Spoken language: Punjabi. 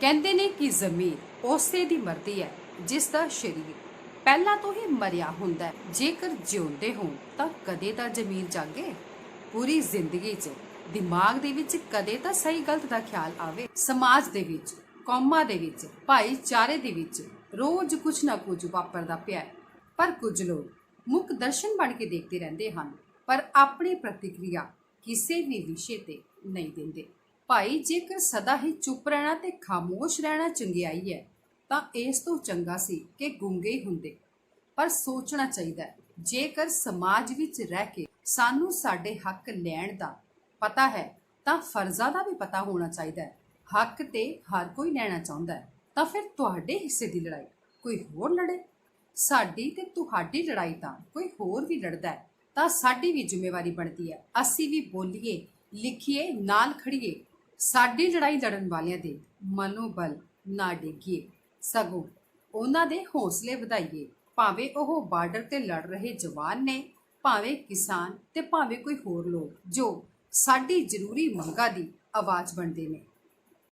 ਕਹਿੰਦੇ ਨੇ ਕਿ ਜ਼ਮੀਰ ਉਸੇ ਦੀ ਮਰਦੀ ਹੈ, ਜਿਸ ਦਾ ਸਰੀਰ ਪਹਿਲਾਂ ਤੋਂ ਹੀ ਮਰਿਆ ਹੁੰਦਾ ਹੈ। ਜੇਕਰ ਜਿਉਂਦੇ ਹੋ ਤਾਂ ਕਦੇ ਤਾਂ ਜ਼ਮੀਰ ਜਾਗੇ। ਪੂਰੀ ਜ਼ਿੰਦਗੀ 'ਚ ਦਿਮਾਗ ਦੇ ਵਿੱਚ ਕਦੇ ਤਾਂ ਸਹੀ ਗਲਤ ਦਾ ਖਿਆਲ ਆਵੇ। ਸਮਾਜ ਦੇ ਵਿੱਚ, ਕੌਮਾਂ ਦੇ ਵਿੱਚ, ਭਾਈਚਾਰੇ ਦੇ ਵਿੱਚ ਰੋਜ਼ ਕੁਝ ਨਾ ਕੁਝ ਵਾਪਰਦਾ ਪਿਆ ਹੈ। ਪਰ ਕੁਝ ਲੋਕ ਮੁੱਖ ਦਰਸ਼ਨ ਬਣ ਕੇ ਦੇਖਦੇ ਰਹਿੰਦੇ ਹਨ, ਪਰ ਆਪਣੀ ਪ੍ਰਤੀਕਿਰਿਆ ਕਿਸੇ ਵੀ ਵਿਸ਼ੇ ਤੇ ਨਹੀਂ ਦਿੰਦੇ। ਭਾਈ, ਜੇਕਰ ਸਦਾ ਹੀ ਚੁੱਪ ਰਹਿਣਾ ਤੇ ਖਾਮੋਸ਼ ਰਹਿਣਾ ਚੰਗਿਆਈ ਹੈ, ਤਾਂ ਇਸ ਤੋਂ ਚੰਗਾ ਸੀ ਕਿ ਗੁੰਗੇ ਹੀ ਹੁੰਦੇ। ਪਰ ਸੋਚਣਾ ਚਾਹੀਦਾ ਜੇਕਰ ਸਮਾਜ ਵਿੱਚ ਰਹਿ ਕੇ ਸਾਨੂੰ ਸਾਡੇ ਹੱਕ ਲੈਣ ਦਾ ਪਤਾ ਹੈ, ਤਾਂ ਫਰਜ਼ਾਂ ਦਾ ਵੀ ਪਤਾ ਹੋਣਾ ਚਾਹੀਦਾ ਹੈ। ਹੱਕ ਤੇ ਹਰ ਕੋਈ ਲੈਣਾ ਚਾਹੁੰਦਾ ਹੈ, ਤਾਂ ਫਿਰ ਤੁਹਾਡੇ ਹਿੱਸੇ ਦੀ ਲੜਾਈ ਕੋਈ ਹੋਰ ਲੜੇ? ਸਾਡੀ ਤੇ ਤੁਹਾਡੀ ਲੜਾਈ ਤਾਂ ਕੋਈ ਹੋਰ ਵੀ ਲੜਦਾ ਹੈ, ਤਾਂ ਸਾਡੀ ਵੀ ਜ਼ਿੰਮੇਵਾਰੀ ਬਣਦੀ ਹੈ। ਅਸੀਂ ਵੀ ਬੋਲੀਏ, ਲਿਖੀਏ, ਨਾਲ ਖੜੀਏ ਸਾਡੀ ਲੜਾਈ ਲੜਨ ਵਾਲਿਆਂ ਦੇ ਮਨੋਬਲ ਨਾ ਡੇਗੀਏ ਸਗੋਂ ਉਹਨਾਂ ਦੇ ਹੌਸਲੇ ਵਧਾਈਏ। ਭਾਵੇਂ ਉਹ ਬਾਰਡਰ ਤੇ ਲੜ ਰਹੇ ਜਵਾਨ ਨੇ, ਭਾਵੇਂ ਕਿਸਾਨ ਤੇ ਭਾਵੇਂ ਕੋਈ ਹੋਰ ਲੋਕ ਜੋ ਸਾਡੀ ਜ਼ਰੂਰੀ ਮੰਗਾਂ ਦੀ ਆਵਾਜ਼ ਬਣਦੇ ਨੇ।